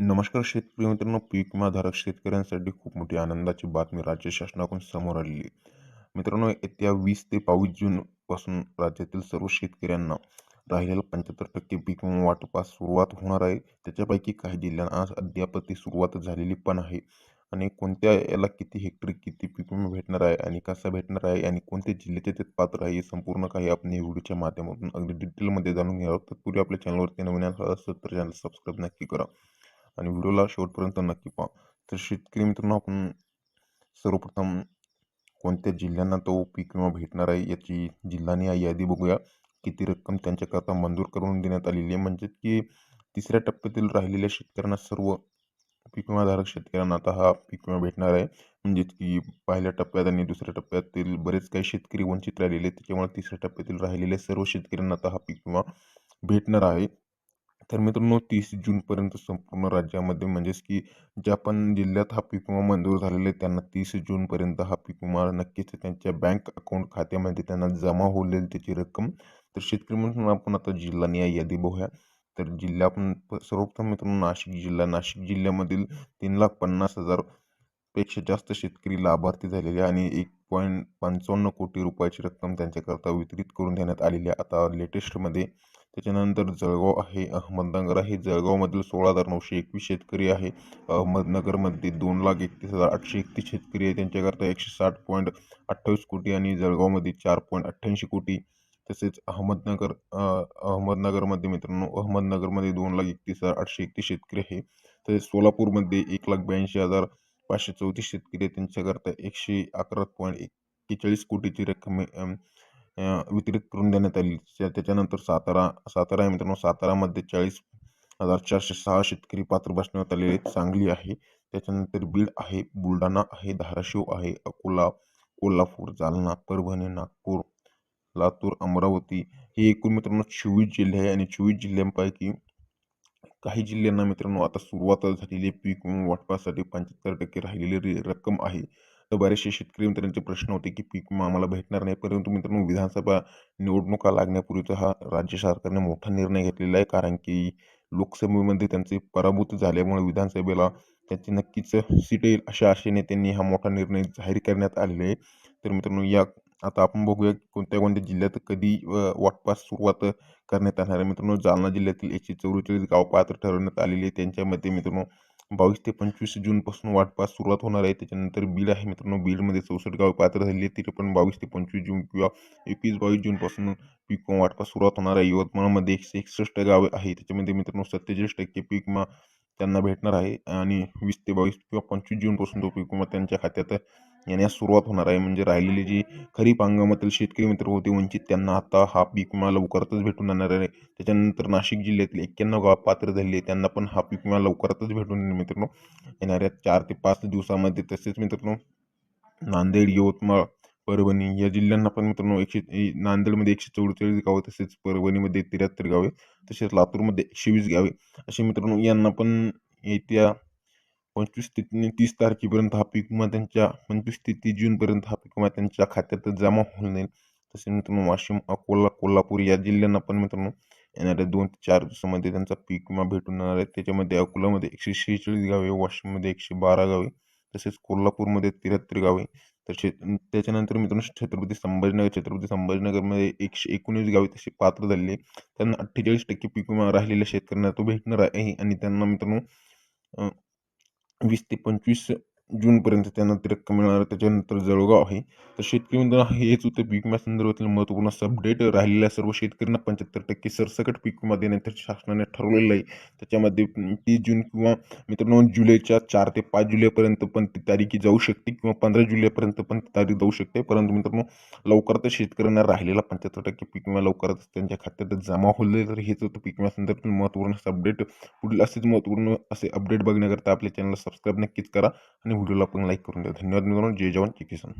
नमस्कार शेतकरी मित्रांनो पीक विमाधारक शेतकऱ्यांसाठी खूप मोठी आनंदाची बातमी राज्य शासनाकडून समोर आलेली मित्रांनो येत्या वीस ते बावीस जूनपासून राज्यातील सर्व शेतकऱ्यांना राहिलेला पंच्याहत्तर टक्के पीक विमा वाटपास सुरुवात होणार आहे. त्याच्यापैकी काही जिल्ह्यांना आज अद्याप ती सुरुवात झालेली पण आहे. आणि कोणत्या याला किती हेक्टर किती पीक विमा भेटणार आहे आणि कसा भेटणार आहे आणि कोणते जिल्हे ते पात्र आहे हे संपूर्ण काही आपण या व्हिडिओच्या माध्यमातून अगदी डिटेलमध्ये जाणून घ्यावं तत्पूर्वी आपल्या चॅनलवरती नवीन असेल तर चॅनल सबस्क्राईब नक्की करा. आणि व्हिडिओला शेवटपर्यंत नक्की पहा. तर शेतकरी मित्रांनो आपण सर्वप्रथम कोणत्या जिल्ह्यांना तो पीक विमा भेटणार आहे याची जिल्हानी यादी बघूया. किती रक्कम त्यांच्याकरता मंजूर करून देण्यात आलेली आहे. म्हणजे की तिसऱ्या टप्प्यातील राहिलेल्या शेतकऱ्यांना सर्व पीक विमाधारक शेतकऱ्यांना आता हा पीक विमा भेटणार आहे. म्हणजेच की पहिल्या टप्प्यात आणि दुसऱ्या टप्प्यातील बरेच काही शेतकरी वंचित राहिलेले त्याच्यामुळे तिसऱ्या टप्प्यातील राहिलेल्या सर्व शेतकऱ्यांना आता हा पीक विमा भेटणार आहे. तर मित्रांनो तीस जूनपर्यंत संपूर्ण राज्यामध्ये म्हणजेच की ज्या पण जिल्ह्यात हा पीक विमा मंजूर झालेला आहे त्यांना तीस जूनपर्यंत हा पीक विमा नक्कीच त्यांच्या बँक अकाउंट खात्यामध्ये त्यांना जमा होईल त्याची रक्कम. तर शेतकरी म्हणून आपण आता जिल्हा यादी बघूया. तर जिल्हा आपण सर्वप्रथम मित्रांनो नाशिक जिल्हा. नाशिक जिल्ह्यामधील तीन लाख पन्नास हजारपेक्षा जास्त शेतकरी लाभार्थी झालेले आणि एक पॉईंट पंचावन्न कोटी रुपयाची रक्कम त्यांच्याकरता वितरित करून देण्यात आलेली आहे. आता लेटेस्टमध्ये त्याच्यानंतर जळगाव आहे अहमदनगर आहे. जळगावमधील सोळा हजार नऊशे एकवीस शेतकरी आहे. अहमदनगरमध्ये दोन लाख एकतीस हजार आठशे एकतीस शेतकरी आहे. त्यांच्याकरता एकशे साठ पॉईंट अठ्ठावीस कोटी आणि जळगावमध्ये चार पॉईंट अठ्ठ्याऐंशी कोटी. तसेच अहमदनगर अहमदनगरमध्ये मित्रांनो अहमदनगरमध्ये दोन लाख एकतीस हजार आठशे एकतीस शेतकरी आहे. तसेच सोलापूरमध्ये एक लाख ब्याऐंशी हजार पाचशे चौतीस शेतकरी आहे त्यांच्याकरता एकशे अकरा पॉईंट एक्केचाळीस कोटीची रक्कम वितरित करून देण्यात आली. त्याच्यानंतर सातारा सातारा आहे मित्रांनो. सातारामध्ये चाळीस हजार चारशे सहा शेतकरी पात्र बसण्यात आलेले सांगली आहे. त्याच्यानंतर बीड आहे बुलढाणा आहे धाराशिव आहे अकोला कोल्हापूर जालना परभणी नागपूर लातूर अमरावती. हे एकूण मित्रांनो चोवीस जिल्हे आहे आणि चोवीस जिल्ह्यांपैकी काही जिल्ह्यांना मित्रांनो आता सुरुवात झालेली पीक वाटपासाठी पंच्याहत्तर टक्के राहिलेली रक्कम आहे. बरेचसे शेतकरी मित्रांचे प्रश्न होते की पीक विमा आम्हाला भेटणार नाही. परंतु मित्रांनो विधानसभा निवडणुका लागण्यापूर्वीचा हा राज्य सरकारने मोठा निर्णय घेतलेला आहे. कारण की लोकसभेमध्ये त्यांचे पराभूत झाल्यामुळे विधानसभेला त्यांची नक्कीच सीट येईल अशा आशेने त्यांनी हा मोठा निर्णय जाहीर करण्यात आलेला आहे. तर मित्रांनो या आता आपण बघूया कोणत्या कोणत्या जिल्ह्यात कधी वाटपास सुरुवात करण्यात येणार आहे. मित्रांनो जालना जिल्ह्यातील एकशे चौवेचाळीस गाव पात्र ठरवण्यात आलेली आहे. त्यांच्यामध्ये मित्रांनो बावीस ते पंचवीस जूनपासून वाटपास सुरुवात होणार आहे. त्याच्यानंतर बीड आहे मित्रांनो बीडमध्ये चौसष्ट गाव पात्र झाली आहेत तिथे पण बावीस ते पंचवीस जून किंवा एकवीस बावीस जूनपासून पीक वाटपास सुरुवात होणार आहे. यवतमाळमध्ये एकशे एकसष्ट गावे आहे. त्याच्यामध्ये मित्रांनो सत्तेचाळीस टक्के पीक विमा त्यांना भेटणार आहे आणि वीस ते बावीस किंवा पंचवीस जूनपासून तो पीक विमा त्यांच्या खात्यात येण्यास सुरुवात होणार आहे. म्हणजे राहिलेली जी खरीप हंगामातील शेतकरी मित्र होते वंचित त्यांना आता हा पीक विमा लवकरच भेटून येणार आहे. त्याच्यानंतर नाशिक जिल्ह्यातील एक्क्याण्णव गाव पात्र झाले त्यांना पण हा पीक विमा लवकरच भेटून मित्रांनो. येणाऱ्या चार ते पाच दिवसामध्ये तसेच मित्रांनो नांदेड यवतमाळ परभणी या जिल्ह्यांना पण मित्रांनो एकशे नांदेडमध्ये एकशे चौवेचाळीस गावं तसेच परभणीमध्ये त्र्याहत्तर गावे तसेच लातूरमध्ये एकशे वीस गावे असे मित्रांनो यांना पण येत्या पंचवीस ते तीस तारखेपर्यंत हा पीक विमा त्यांच्या पंचवीस ते तीस जूनपर्यंत हा पीक विमा त्यांच्या खात्यात जमा होऊन जाईल. तसे मित्रांनो वाशिम अकोला कोल्हापूर या जिल्ह्यांना पण मित्रांनो येणाऱ्या दोन ते चार दिवसामध्ये त्यांचा पीक विमा भेटून येणार आहे. त्याच्यामध्ये अकोलामध्ये एकशे शेहेचाळीस गावे वाशिममध्ये एकशे बारा गावे तसेच कोल्हापूरमध्ये त्र्याहत्तर गावे तर तसे त्याच्यानंतर मित्रांनो छत्रपती संभाजीनगर छत्रपती संभाजीनगरमध्ये एकशे एकोणीस गावे तसे पात्र झालेले त्यांना अठ्ठेचाळीस टक्के पीक विमा राहिलेल्या शेतकऱ्यांना तो भेटणार आहे आणि त्यांना मित्रांनो वीस ते पंचवीस जूनपर्यंत त्यांना ती रक्कम मिळणार त्याच्यानंतर जळगाव आहे. तर शेतकरी मित्रांनो हेच होतं पीक विमा संदर्भातील महत्त्वपूर्ण अपडेट राहिलेल्या सर्व शेतकऱ्यांना पंच्याहत्तर टक्के सरसकट पीक विमा देण्याचं शासनाने ठरवलेलं आहे. त्याच्यामध्ये तीस जून किंवा मित्रांनो जुलैच्या चार ते पाच जुलैपर्यंत पण ती तारीखी जाऊ शकते किंवा पंधरा जुलैपर्यंत पण ती तारीख जाऊ शकते. परंतु मित्रांनो लवकरच शेतकऱ्यांना राहिलेला पंच्याहत्तर टक्के पीक विमा लवकरच त्यांच्या खात्यात जमा होईल. तर हेच होतं पीक विमा संदर्भातील महत्त्वपूर्ण अपडेट पुढील असेच महत्त्वपूर्ण असे अपडेट बघण्याकरता आपल्या चॅनलला सबस्क्राईब नक्कीच करा आणि व्हिडिओला पण लाईक करून द्या. धन्यवाद मित्रांनो. जय जवान. जय किसान.